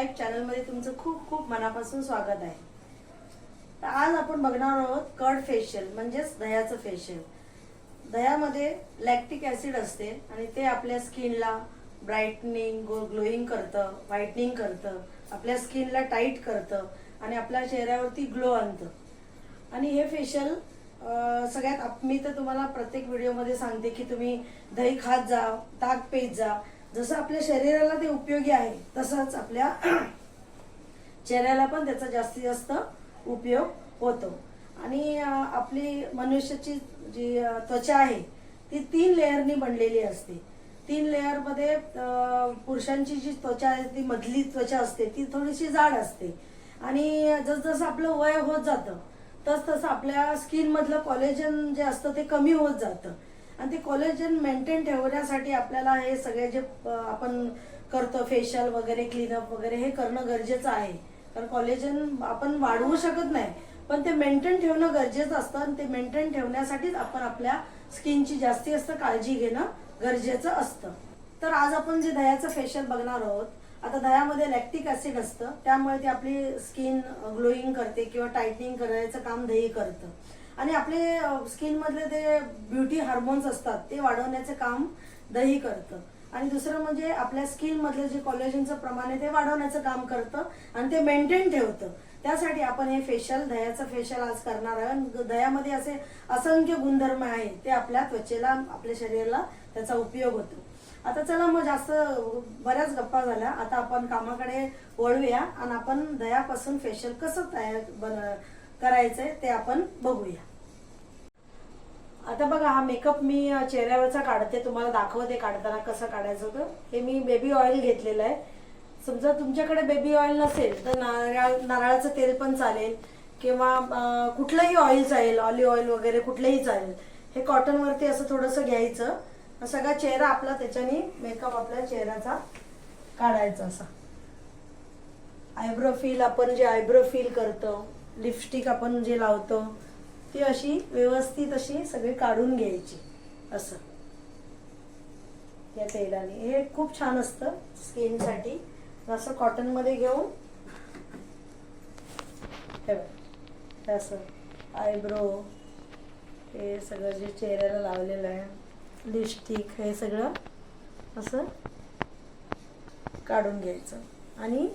Life चॅनलमध्ये तुमचं खूप खूप मनापासून स्वागत आहे. तर आज आपण बघणार आहोत कर्ड फेशियल म्हणजेच दह्याचं फेशियल दह्यामध्ये लॅक्टिक ऍसिड असते आणि ते आपल्या स्किनला ब्राईटनिंग ग्लोईंग करतं व्हाईटनिंग करतं आपल्या स्किनला टाईट करतं आणि आपल्या चेहऱ्यावरती ग्लो आणतं. आणि हे फेशियल सगळ्यात मी तर तुम्हाला प्रत्येक व्हिडिओमध्ये सांगते की तुम्ही दही खात जा ताक पेत जा जसं आपल्या शरीराला ते उपयोगी आहे तसंच आपल्या चेहऱ्याला पण त्याचा जास्तीत जास्त उपयोग होतो. आणि आपली मनुष्याची जी त्वचा आहे ती तीन लेअरनी बनलेली असते. तीन लेअरमध्ये पुरुषांची जी त्वचा आहे ती मधली त्वचा असते ती थोडीशी जाड असते. आणि जसजसं आपलं वय होत जातं तस तसं आपल्या स्किन मधलं कॉलेजन जे असतं ते कमी होत जातं. आणि ते कोलेजन मेंटेन ठेवण्यासाठी आपल्याला हे सगळे जे आपण करतो फेशियल वगैरे क्लीनअप वगैरे हे करणं गरजेचं आहे. कारण कॉलेजन आपण वाढवू शकत नाही पण ते मेंटेन ठेवणं गरजेचं असतं आणि ते मेंटेन ठेवण्यासाठीच आपण आपल्या स्किनची जास्ती जास्त काळजी घेणं गरजेचं असतं. तर आज आपण जे दह्याचं फेशियल बघणार आहोत आता दह्यामध्ये लॅक्टिक ऍसिड असतं त्यामुळे ती आपली स्किन ग्लोईंग करते किंवा टायटनिंग करायचं काम दही करतं. आणि आपले स्किन मधले ते ब्युटी हार्मोन्स असतात ते वाढवण्याचं काम दही करतं. आणि दुसरं म्हणजे आपल्या स्किनमधलं जे कॉलेजनचं प्रमाण आहे ते वाढवण्याचं काम करतं आणि ते मेंटेन ठेवतं. त्यासाठी आपण हे फेशियल दह्याचं फेशियल आज करणार आहे दह्यामध्ये असे असंख्य गुणधर्म आहेत ते आपल्या त्वचेला आपल्या शरीराला त्याचा उपयोग होतो. आता चला मग जास्त बऱ्याच गप्पा झाल्या. आता आपण कामाकडे वळूया आणि आपण दह्यापासून फेशियल कसं तयार बन करायचंय ते आपण बघूया. आता बघा हा मेकअप मी चेहऱ्यावरचा काढते तुम्हाला दाखवते काढताना कसं काढायचं होतं. हे मी बेबी ऑइल घेतलेलं आहे. समजा तुमच्याकडे बेबी ऑइल नसेल तर नारळ नारळाचं तेल पण चालेल किंवा कुठलंही ऑइल चालेल ऑलिव्ह ऑइल वगैरे कुठलंही चालेल. हे कॉटनवरती असं थोडंसं घ्यायचं. सगळा चेहरा आपला त्याच्याने मेकअप आपल्या चेहऱ्याचा काढायचा असा. आयब्रो फील आपण जे आयब्रो फील करतो लिपस्टिक आपण जे लावतो ती अशी व्यवस्थित अशी सगळी काढून घ्यायची असं. या तेलाने. हे खूप छान असतं स्किनसाठी. असं कॉटनमध्ये घेऊन असं आयब्रो हे सगळं जे चेहऱ्याला लावलेलं आहे लिपस्टिक हे सगळं असं काढून घ्यायचं. आणि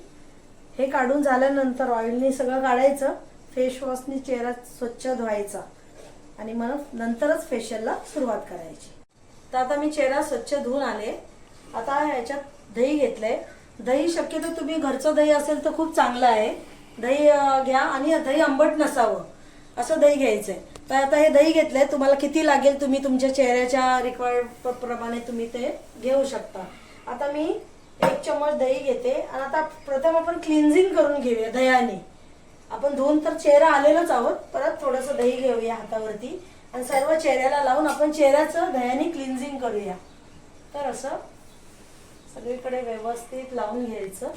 हे काढून झाल्यानंतर ऑइलने सगळं काढायचं. फेशवॉशने वॉशनी चेहरा स्वच्छ धुवायचा आणि मग नंतरच फेशियलला सुरुवात करायची. तर आता मी चेहरा स्वच्छ धुवून आले. आता ह्याच्यात दही घेतलंय. दही शक्यतो तुम्ही घरचं दही असेल तर खूप चांगलं आहे. दही घ्या आणि दही आंबट नसावं. असं दही घ्यायचंय. तर आता हे दही घेतलंय. तुम्हाला किती लागेल तुम्ही तुमच्या चेहऱ्याच्या रिक्वायर्ड प्रमाणे तुम्ही ते घेऊ शकता. आता मी एक चम्मच दही घेते. आणि आता प्रथम आपण क्लिन्झिंग करून घेऊया दह्याने. आपण धुवून तर चेहरा आलेलोच आहोत. परत थोडंसं दही घेऊया हातावरती. आणि सर्व चेहऱ्याला लावून आपण चेहऱ्याचं दह्याने क्लिन्झिंग करूया. तर असं सगळीकडे व्यवस्थित लावून घ्यायचं.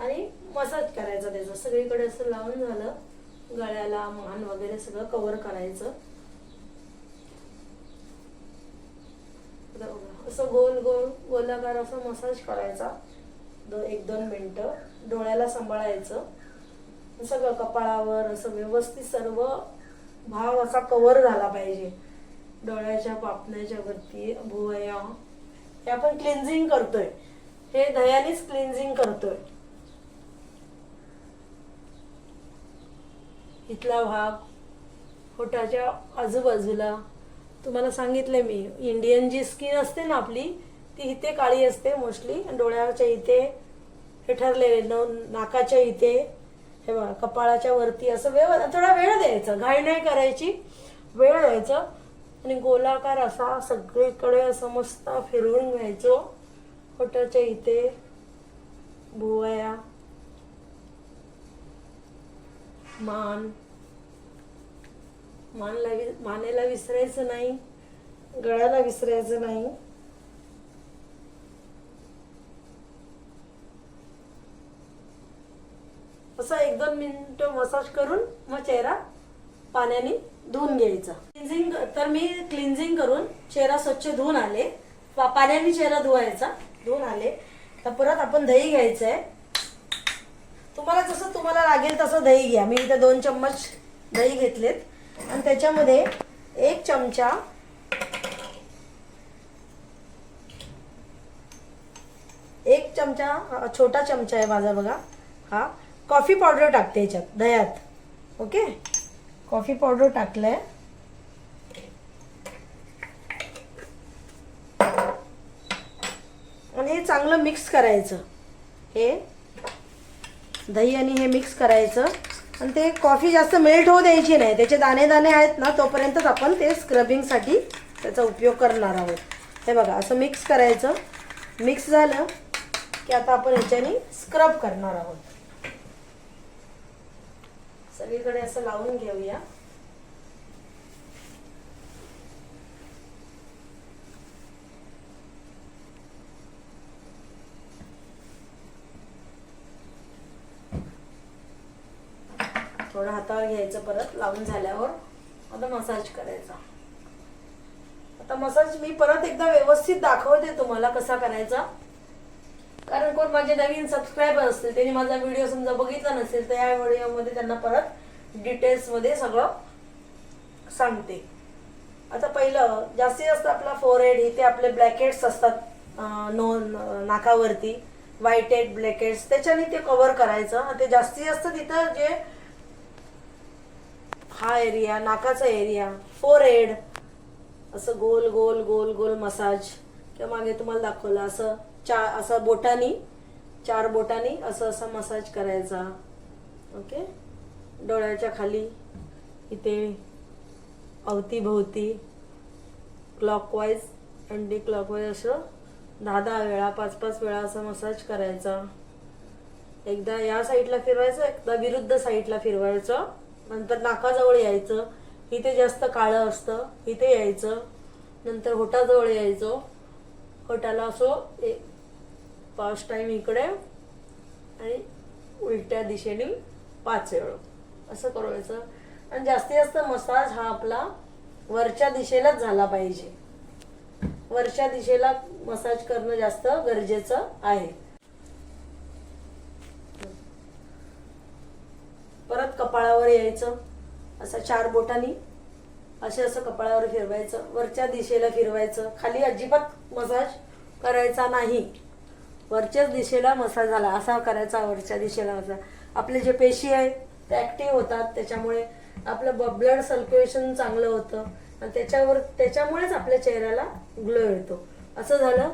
आणि मसाज करायचा त्याचा. सगळीकडे असं लावून झालं. गळ्याला मान वगैरे सगळं कव्हर करायचं. बघा, असं गोल गोल गोलाकार असं मसाज करायचा. दो एक दोन मिनटं डोळ्याला सांभाळायचं. सगळं कपाळावर असं व्यवस्थित सर्व भाव असा कव्हर झाला पाहिजे. डोळ्याच्या पापण्याच्या वरती भुवया हे आपण क्लिन्झिंग करतोय. हे दह्यानेच क्लिन्झिंग करतोय. इथला भाग होटाच्या आजूबाजूला तुम्हाला सांगितले मी. इंडियन जी स्किन असते ना आपली ती इथे काळी असते मोस्टली डोळ्याच्या इथे हे ठरलेले न नाकाच्या इथे हे बघा कपाळाच्या वरती असं वेळ थोडा वेळ द्यायचा. घाई नाही करायची. वेळ द्यायचा. आणि गोलाकार असा सगळीकडे असं मस्त फिरवून घ्यायचो. होटाच्या इथे भुवया मान मानला वि मानेला विसरायचं नाही गळ्याला विसरायचं नाही. असं एक दोन मिनिट मसाज करून मग चेहरा पाण्याने धुवून घ्यायचा. क्लिन्झिंग तर मी क्लिन्झिंग करून चेहरा स्वच्छ धुवून आले. पाण्याने चेहरा धुवायचा. धुवून आले. तर परत आपण दही घ्यायचं आहे तुम्हाला जसं तुम्हाला लागेल तसं दही घ्या. मी इथे दोन चम्मच दही घेतलेत. आणि त्याच्यामध्ये एक चमचा एक चमचा छोटा चमचा आहे माझा बघा. हा. कॉफी पावडर टाकते याच्यात दह्यात. ओके? कॉफी पावडर टाकलंय. आणि हे चांगलं मिक्स करायचं. हे दही आणि हे मिक्स करायचं. आणि ते कॉफी जास्त मेल्ट होऊ द्यायची नाही. त्याचे दाणे दाणे आहेत ना तोपर्यंतच आपण ते स्क्रबिंगसाठी त्याचा उपयोग करणार आहोत. हे बघा असं मिक्स करायचं. मिक्स झालं की आता आपण ह्याच्याने स्क्रब करणार आहोत. सगळीकडे असं लावून घेऊया. थोडं हातावर घ्यायचं परत लावून झाल्यावर आता मसाज करायचा. आता मसाज मी परत एकदा व्यवस्थित दाखवते तुम्हाला कसा करायचा. कारण कोण माझे नवीन सबस्क्रायबर असतील त्यांनी माझा व्हिडिओ समजा बघितला नसेल तर या व्हिडिओमध्ये त्यांना परत डिटेल्समध्ये सगळं सांगते. आता पहिलं जास्तीत जास्त आपला फोरहेड इथे आपले ब्लॅकेट्स असतात नो नाकावरती. व्हाईट हेड ब्लॅकेट्स त्याच्याने ते कव्हर करायचं. ते जास्तीत जास्त तिथं जे हा एरिया नाकाचा एरिया फोरहेड असं गोल गोल गोल गोल मसाज किंवा मागे तुम्हाला दाखवलं असं चार असं बोटानी चार बोटानी असं असं मसाज करायचा. ओके डोळ्याच्या खाली इथे अवतीभोवती क्लॉकवाईज अँटी क्लॉकवाईज असं दहा दहा वेळा पाच पाच वेळा असं मसाज करायचा. एकदा या साईडला फिरवायचं एकदा विरुद्ध साईडला फिरवायचं. नंतर नाकाजवळ यायचं इथे जास्त काळं असतं इथे यायचं नंतर होटाजवळ यायचो. होटाला असो एक पाच टाईम इकडे आणि उलट्या दिशेने पाच वेळ. असं करायचं. आणि जास्तीत जास्त मसाज हा आपला वरच्या दिशेलाच झाला पाहिजे. वरच्या दिशेला मसाज करणं जास्त गरजेचं आहे. परत कपाळावर यायचं असं चार बोटांनी असे असं कपाळावर फिरवायचं वरच्या दिशेला फिरवायचं. खाली अजिबात मसाज करायचा नाही. वरच्याच दिशेला मसाज झाला असा करायचा वरच्या दिशेला असा. आपले जे पेशी आहेत ते ऍक्टिव्ह होतात त्याच्यामुळे आपलं ब्लड सर्क्युलेशन चांगलं होतं. आणि त्याच्यावर त्याच्यामुळेच आपल्या चेहऱ्याला ग्लो येतो. असं झालं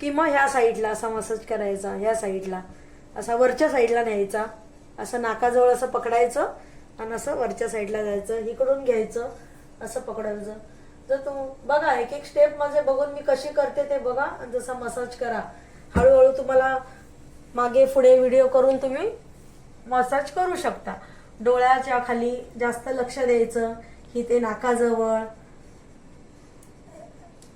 की मग ह्या साईडला असा मसाज करायचा ह्या साईडला असा वरच्या साईडला न्यायचा. असं नाकाजवळ असं पकडायचं आणि असं वरच्या साईडला जायचं इकडून घ्यायचं असं पकडायचं. जर तू बघा एक एक स्टेप माझे बघून मी कशी करते ते बघा आणि जसा मसाज करा. हळूहळू तुम्हाला मागे पुढे व्हिडिओ करून तुम्ही मसाज करू शकता. डोळ्याच्या खाली जास्त लक्ष द्यायचं इथे नाकाजवळ.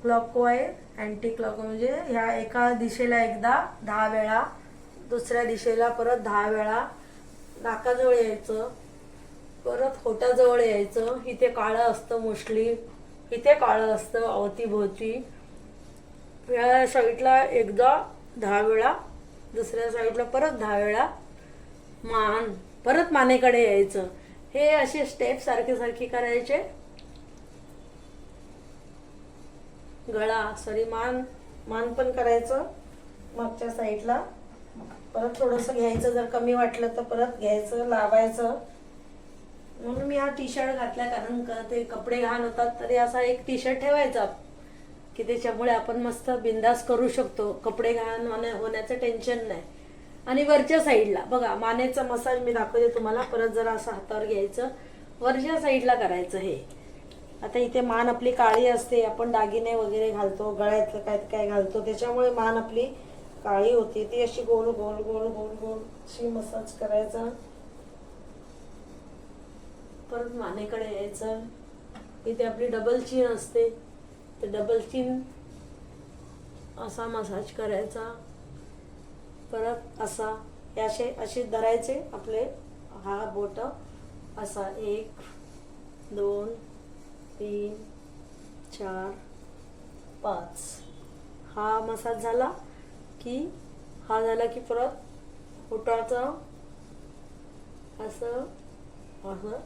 क्लॉकवाईज अँटी क्लॉक म्हणजे ह्या एका दिशेला एकदा दहा वेळा दुसऱ्या दिशेला परत दहा वेळा नाकाजवळ यायचं परत होटाजवळ यायचं. इथे काळं असतं मोस्टली. इथे काळं असतं अवतीभोवती. या साईडला एकदा दहा वेळा दुसऱ्या साईडला परत दहा वेळा मान परत मानेकडे यायचं. हे असे स्टेप सारखे सारखे करायचे. गळा सॉरी मान मान पण करायचं. मागच्या साईडला. परत थोडंसं घ्यायचं जर कमी वाटलं तर परत घ्यायचं लावायचं. म्हणून मी हा टी शर्ट घातला कारण का ते कपडे घाण होतात तरी असा एक टी शर्ट ठेवायचा. की त्याच्यामुळे आपण मस्त बिंदास करू शकतो. कपडे घाण होण्याचं टेन्शन नाही. आणि वरच्या साईडला बघा मानेचा मसाज मी दाखवते तुम्हाला. परत जरा असं हातावर घ्यायचं. वरच्या साईडला करायचं हे. आता इथे मान आपली काळी असते आपण दागिने वगैरे घालतो गळ्यातलं काय काय घालतो त्याच्यामुळे मान आपली काळी होती ती अशी गोल गोल गोल गोल गोल अशी मसाज करायचा. परत मानेकडे यायचं. इथे आपली डबल चीन असते. ते डबल चीन असा मसाज करायचा. परत असा हे असे असे धरायचे आपले हा बोट. असा एक दोन तीन चार पाच. हा मसाज झाला. की हा झाला की परत पोटाचं असं असं.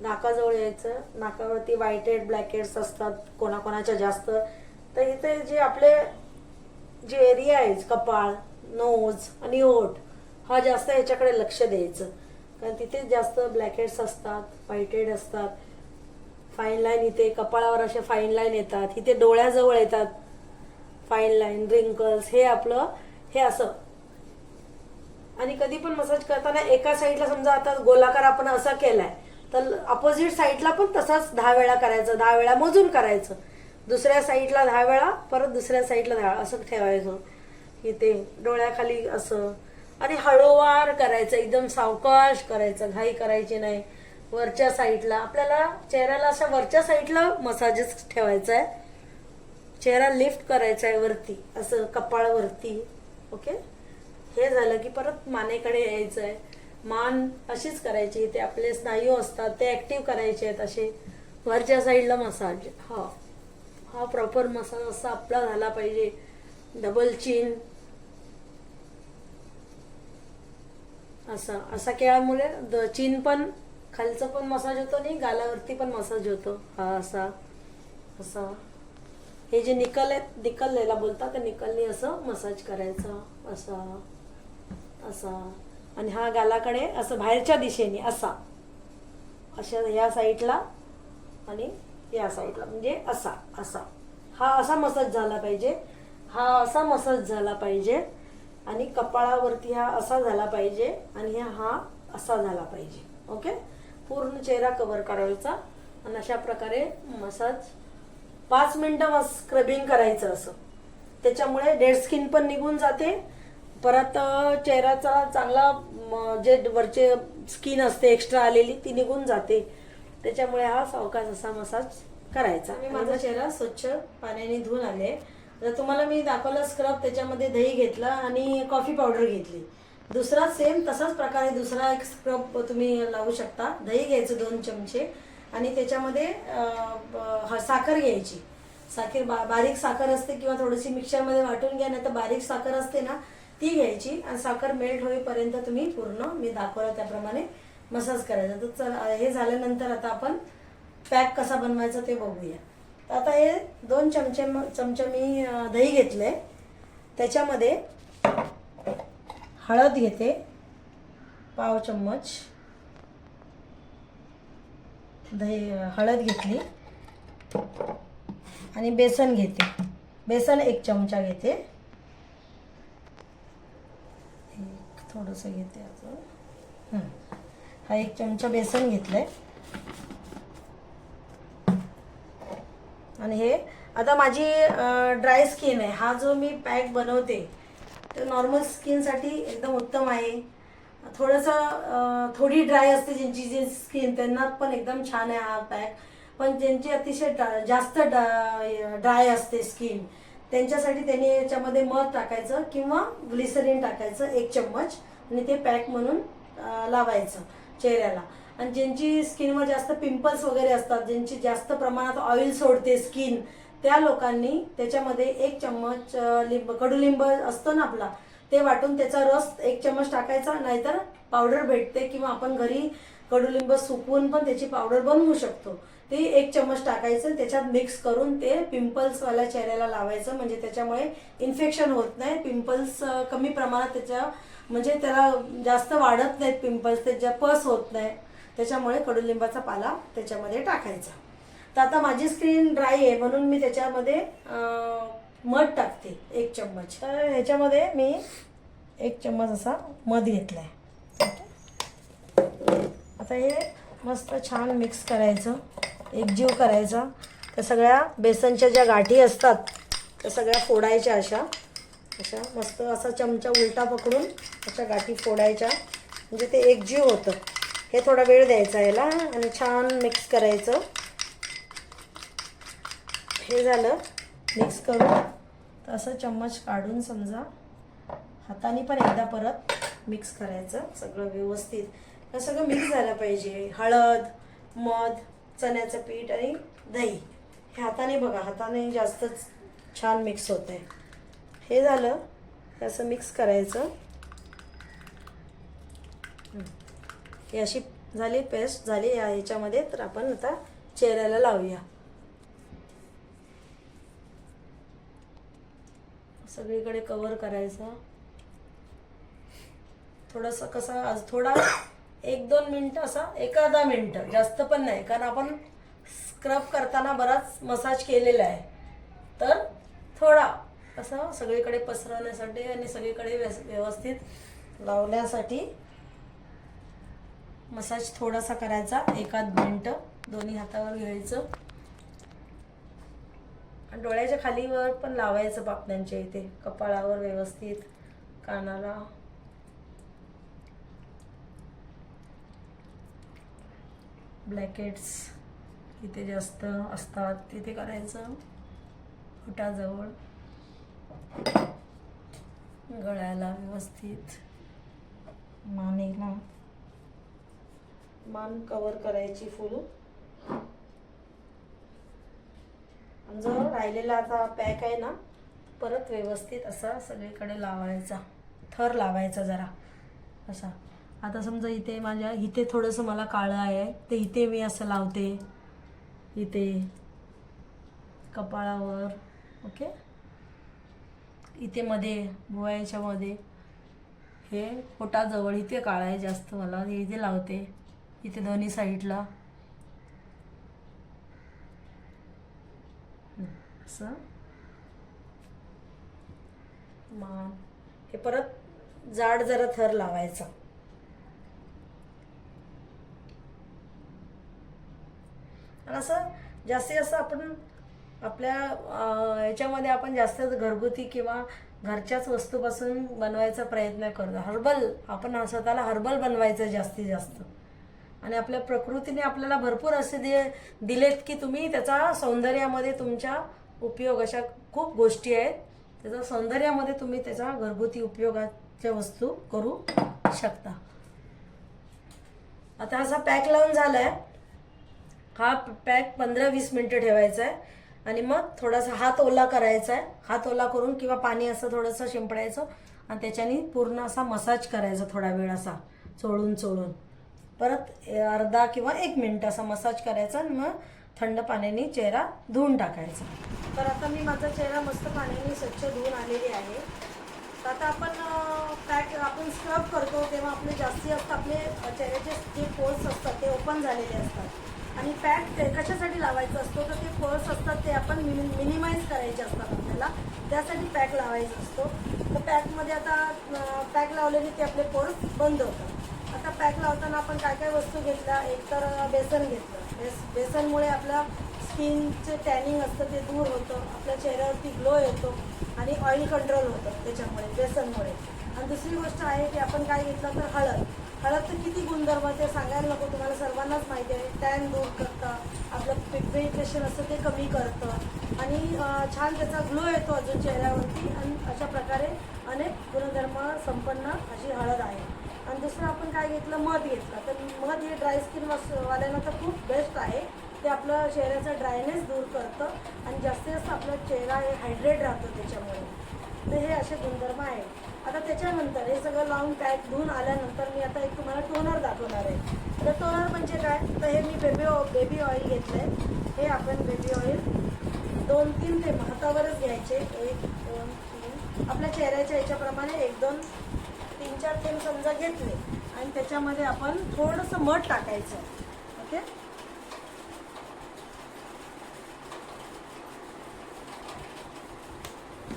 नाकाजवळ यायचं. नाकावरती व्हाईट हेड ब्लॅक हेड्स असतात कोणाकोणाच्या जास्त. तर इथे जे आपले जे एरिया आहे कपाळ नोज आणि ओठ हा जास्त याच्याकडे लक्ष द्यायचं. कारण तिथे जास्त ब्लॅक हेड्स असतात व्हाईट हेड असतात. फाईन लाईन इथे कपाळावर असे फाईन लाईन येतात. इथे डोळ्याजवळ येतात. फाईन लाईन रिंकल्स हे आपलं हे असं. आणि कधी पण मसाज करताना एका साईडला समजा आता गोलाकार आपण असा केलाय तर अपोजिट साईडला पण तसाच दहा वेळा करायचं दहा वेळा मोजून करायचं. दुसऱ्या साईडला दहा वेळा परत दुसऱ्या साईडला दहा असं ठेवायचं. इथे डोळ्याखाली असं. आणि हळूवार करायचं एकदम सावकाश करायचं घाई करायची नाही. वरच्या साईडला आपल्याला चेहऱ्याला अशा वरच्या साईडला मसाजेस ठेवायचा आहे चेहरा लिफ्ट करायचा आहे वरती असं कपाळवरती ओके हे झालं की परत मानेकडे यायचं आहे मान अशीच करायची ते आपले स्नायू असतात ते ॲक्टिव्ह करायचे आहेत असे. वरच्या साईडला मसाज हा. हा प्रॉपर मसाज असा आपला झाला पाहिजे. डबल चिन असा. असा केळामुळे द- चिन पण खालचं पण मसाज होतो आणि गालावरती पण मसाज होतो. हा असा. असा. हे जे निकल आहेत निकल याला बोलतात त्या निकलने असं मसाज करायचा असा असा. आणि हा गालाकडे असं बाहेरच्या दिशेने असा. अशा या साईडला आणि या साईडला. म्हणजे असा असा. हा असा मसाज झाला पाहिजे. हा असा मसाज झाला पाहिजे. आणि कपाळावरती हा असा झाला पाहिजे आणि हा असा झाला पाहिजे. ओके? पूर्ण चेहरा कवर करायचा आणि अशा प्रकारे मसाज पाच मिनटं स्क्रबिंग करायचं असं. त्याच्यामुळे डेड स्किन पण निघून जाते. परत चेहऱ्याचा चांगला जे वरचे स्किन असते एक्स्ट्रा आलेली ती निघून जाते. त्याच्यामुळे हा सावकाश असा मसाज करायचा. मी माझा चेहरा स्वच्छ पाण्याने धुवून आले. तर तुम्हाला मी दाखवलं स्क्रब त्याच्यामध्ये दही घेतलं आणि कॉफी पावडर घेतली. दुसरा सेम तसाच प्रकारे दुसरा एक स्क्रब तुम्ही लावू शकता. दही घ्यायचं दोन चमचे. आणि त्याच्यामध्ये साखर घ्यायची. साखर बा बारीक साखर असते किंवा थोडीशी मिक्सरमध्ये वाटून घ्या नाही तर बारीक साखर असते ना ती घ्यायची आणि साखर मेल्ट होईपर्यंत तुम्ही पूर्ण मी दाखवलं त्याप्रमाणे मसाज करायचा. तर चल हे झाल्यानंतर आता आपण पॅक कसा बनवायचा ते बघूया. तर आता हे दोन चमचे चमचे मी दही दही घेतले. त्याच्यामध्ये हळद घेते पाव चम्मच. दही हळद घेतली. आणि बेसन घेते. बेसन एक चमचा घेते. एक थोडंसं घेते अजून. हा. एक चमचा बेसन घेतलंय. आणि हे आता माझी ड्राय स्किन आहे. हा जो मी पॅक बनवते तर नॉर्मल स्किनसाठी एकदम उत्तम आहे. थोडंसं थोडी ड्राय असते ज्यांची जी स्किन त्यांना पण एकदम छान आहे हा पॅक पण ज्यांची अतिशय जास्त ड्राय असते स्किन त्यांच्यासाठी त्यांनी याच्यामध्ये मध टाकायचं किंवा ग्लिसरीन टाकायचं एक चम्मच आणि ते पॅक म्हणून लावायचं चेहऱ्याला. आणि ज्यांची स्किनवर जास्त पिंपल्स वगैरे असतात ज्यांची जास्त प्रमाणात ऑइल सोडते स्किन त्या लोकांनी त्याच्यामध्ये एक चम्मच लिंब कडुलिंब असतो ना आपला ते वाटून त्याचा रस एक चम्मच टाकायचा नाहीतर पावडर भेटते किंवा आपण घरी कडुलिंब सुकवून पण त्याची पावडर बनवू शकतो. ते एक चम्मच टाकायचं त्याच्यात मिक्स करून ते पिंपल्सवाल्या चेहऱ्याला लावायचं म्हणजे त्याच्यामुळे इन्फेक्शन होत नाही. पिंपल्स कमी प्रमाणात त्याच्या म्हणजे त्याला जास्त वाढत नाहीत पिंपल्स त्याच्या पस होत नाही. त्याच्यामुळे कडुलिंबाचा पाला त्याच्यामध्ये टाकायचा. तर आता माझी स्किन ड्राय आहे म्हणून मी त्याच्यामध्ये मध टाकते एक चम्मच. तर ह्याच्यामध्ये मी एक चम्मच असा मध घेतलाय. आता हे मस्त छान मिक्स करायचं एकजीव करायचा. त्या सगळ्या बेसनच्या ज्या गाठी असतात त्या सगळ्या फोडायच्या अशा. अशा मस्त असा चमचा उलटा पकडून अशा गाठी फोडायच्या. म्हणजे ते एकजीव होतं. हे थोडा वेळ द्यायचा याला आणि छान मिक्स करायचं. हे झालं. मिक्स करून तसं असं चम्मच काढून समजा हाताने पण एकदा परत मिक्स करायचं सगळं व्यवस्थित. हे सगळं मिक्स झालं पाहिजे. हळद मध चण्याचं पीठ आणि दही. हे हाताने बघा हाताने जास्तच छान मिक्स होत आहे हे झालं हे असं मिक्स करायचं. ही अशी झाली पेस्ट झाली या ह्याच्यामध्ये तर आपण आता चेहऱ्याला लावूया. सगळीकडे कवर करायचं. थोडंसं कसं आज थोडा एक दोन मिनटं असा एखादा मिनटं जास्त पण नाही कारण आपण स्क्रब करताना बराच मसाज केलेला आहे. तर थोडा असं सगळीकडे पसरवण्यासाठी आणि सगळीकडे व्यस- व्यवस्थित लावण्यासाठी मसाज थोडासा करायचा एकाद मिनटं दोन्ही हातावर घ्यायचं. आणि डोळ्याच्या खालीवर पण लावायचं पापण्यांच्या इथे. कपाळावर व्यवस्थित कानाला. ब्लॅकेट्स इथे जास्त असतात. तिथे करायचं फुटाजवळ गळ्याला व्यवस्थित. मानेला. मान कवर करायची फुल आणि जो राहिलेला आता पॅक आहे ना परत व्यवस्थित असा सगळीकडे लावायचा. थर लावायचा जरा. असा. आता समजा इथे माझ्या इथे थोडंसं मला काळं आहे ते इथे मी असं लावते. इथे. कपाळावर. ओके? इथे मध्ये भुवयाच्या मध्ये. हे पोटाजवळ इथे काळं आहे जास्त मला. इथे लावते. इथे दोन्ही साईडला हं, असं. मग हे परत जाड जरा थर लावायचा. आणि असं जास्तीत जास्त आपण आपल्या याच्यामध्ये आपण जास्त घरगुती किंवा घरच्याच वस्तूपासून बनवायचा प्रयत्न करतो. हर्बल आपण स्वतःला हर्बल बनवायचं जास्तीत जास्त. आणि आपल्या प्रकृतीने आपल्याला भरपूर असे दे दिलेत की तुम्ही त्याचा सौंदर्यामध्ये तुमच्या उपयोग अशा खूप गोष्टी आहेत. त्याचा सौंदर्यामध्ये तुम्ही त्याचा घरगुती उपयोगाच्या वस्तू करू शकता. आता असा पॅक लावून झालाय. हा पॅक पंधरा वीस मिनटं ठेवायचा आहे आणि मग थोडासा हात ओला करायचा आहे हात ओला करून किंवा पाणी असं थोडंसं शिंपडायचं आणि त्याच्याने पूर्ण असा मसाज करायचा थोडा वेळ असा चोळून चोळून. परत अर्धा किंवा एक मिनटं असा मसाज करायचा आणि मग थंड पाण्याने चेहरा धुवून टाकायचा. तर आता मी माझा चेहरा मस्त पाण्याने स्वच्छ धुवून आलेली आहे. तर आता आपण पॅक आपण स्क्रब करतो तेव्हा आपले जास्ती जास्त आपले चेहऱ्याचे जे पोर्स असतात ते ओपन झालेले असतात. आणि पॅक ते कशासाठी लावायचं असतो? तर ते पोर्स असतात ते आपण मिनि मिनिमाइज करायचे असतात आपल्याला. त्यासाठी पॅक लावायचा असतो. तर पॅकमध्ये आता पॅक लावलेली ते आपले पोर्स बंद होतात. आता पॅक लावताना आपण काय काय वस्तू घेतल्या? एक तर बेसन घेतलं. बेस बेसनमुळे आपल्या स्किनचे टॅनिंग असतं ते दूर होतं. आपल्या चेहऱ्यावरती ग्लो येतो आणि ऑइल कंट्रोल होतं त्याच्यामुळे बेसनमुळे. आणि दुसरी गोष्ट आहे की आपण काय घेतलं तर हळद. हळद तर किती गुणधर्म आहे ते सांगायला नको तुम्हाला सर्वांनाच माहिती आहे. टॅन दूर करतं आपलं पिगमेंटेशन असतं ते कमी करतं. आणि छान त्याचा ग्लो येतो अजून चेहऱ्यावरती. आणि अशा प्रकारे अनेक गुणधर्म संपन्न अशी हळद आहे. आणि दुसरं आपण काय घेतलं? मध घेतलं. तर मध हे ड्राय स्किन वाल्यांना तर खूप बेस्ट आहे. ते आपलं चेहऱ्याचा ड्रायनेस दूर करतं आणि जास्तीत जास्त आपला चेहरा हे हायड्रेट राहतो त्याच्यामुळे. तर हे असे गुणधर्म आहेत. आता त्याच्यानंतर हे सगळं लावून पॅक धुवून आल्यानंतर मी आता एक तुम्हाला टोनर दाखवणार आहे. तर टोनर म्हणजे काय? तर हे मी बेबी बेबी ऑइल घेतलं आहे हे आपण बेबी ऑइल दोन तीन ते हातावरच घ्यायचे. एक दोन तीन. आपल्या चेहऱ्याच्या याच्याप्रमाणे एक दोन तीन चार थेंब समजा घेतले आणि त्याच्यामध्ये आपण थोडंसं मध टाकायचं. ओके?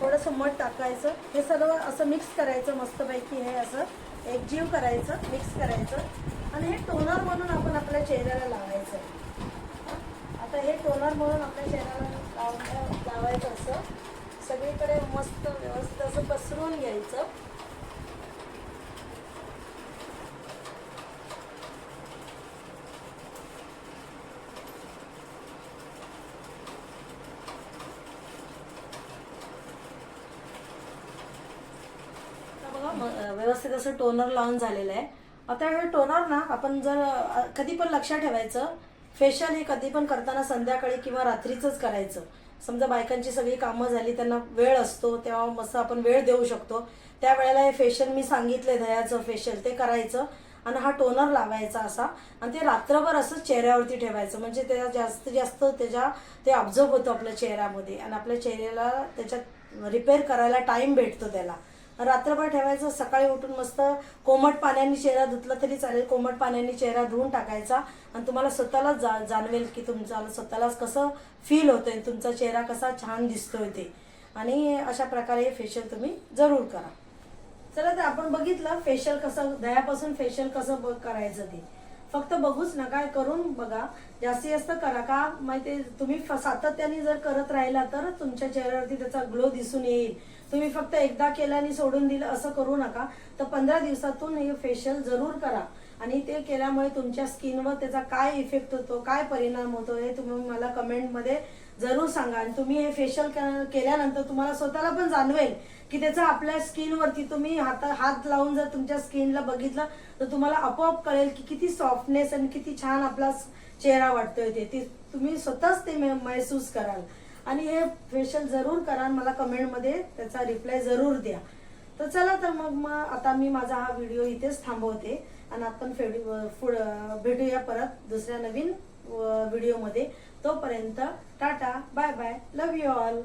थोडंसं मध टाकायचं. हे सर्व असं मिक्स करायचं मस्तपैकी हे असं एकजीव करायचं मिक्स करायचं. आणि हे टोनर म्हणून आपण आपल्या चेहऱ्याला लावायचं. आता हे टोनर म्हणून आपल्या चेहऱ्याला लावण्या लावायचं असं. सगळीकडे मस्त व्यवस्थित असं पसरून घ्यायचं आता बघा म- अं, व्यवस्थित असं टोनर लावून झालेलं आहे. आता हे टोनर ना आपण जर कधी पण लक्षात ठेवायचं फेशियल हे कधी पण करताना संध्याकाळी किंवा रात्रीचंच करायचं. समजा बायकांची सगळी कामं झाली त्यांना वेळ असतो तेव्हा मस्त आपण वेळ देऊ शकतो. त्या वेळेला हे फेशियल मी सांगितले दह्याचं फेशियल ते करायचं आणि हा टोनर लावायचा असा. आणि ते रात्रभर असं चेहऱ्यावरती ठेवायचं. म्हणजे त्याचा जास्तीत जास्त त्याच्या ते ऑब्झर्व होतं आपल्या चेहऱ्यामध्ये. आणि आपल्या चेहऱ्याला त्याच्यात रिपेअर करायला टाईम भेटतो त्याला. रात्रभर ठेवायचं सकाळी उठून मस्त कोमट पाण्याने चेहरा धुतला तरी चालेल कोमट पाण्याने चेहरा धुवून टाकायचा. आणि तुम्हाला स्वतःलाच जा जाणवेल की तुमचा स्वतःलाच कसं फील होतंय तुमचा चेहरा कसा छान दिसतोय ते. आणि अशा प्रकारे फेशियल तुम्ही जरूर करा. चला तर आपण बघितलं फेशियल कसं दह्यापासून फेशियल कसं करायचं ते. फक्त बघूच नका करून बघा. जास्तीत जास्त करा का? माहिती तुम्ही सातत्याने जर करत राहिला तर तुमच्या चेहऱ्यावरती त्याचा ग्लो दिसून येईल. तुम्ही फक्त एकदा केलं आणि सोडून दिलं असं करू नका. तर पंधरा दिवसातून हे फेशियल जरूर करा. आणि ते केल्यामुळे तुमच्या स्किनवर त्याचा काय इफेक्ट होतो काय परिणाम होतो हे तुम्ही मला कमेंटमध्ये जरूर सांगा. आणि तुम्ही हे फेशियल केल्यानंतर तुम्हाला स्वतःला पण जाणवेल की त्याचा आपल्या स्किनवरती तुम्ही हात हात लावून जर तुमच्या स्किनला बघितलं तर तुम्हाला आपोआप कळेल की किती सॉफ्टनेस आणि किती छान आपला चेहरा वाटतोय ते. तुम्ही स्वतःच ते महसूस कराल. आणि हे फेशियल जरूर करा आणि मला कमेंटमध्ये त्याचा रिप्लाय जरूर द्या. तर चला तर मग मग आता मी माझा हा व्हिडिओ इथेच थांबवते आणि आपण फेडी भेटूया परत दुसऱ्या नवीन व्हिडिओमध्ये तोपर्यंत ta ta bye bye love you all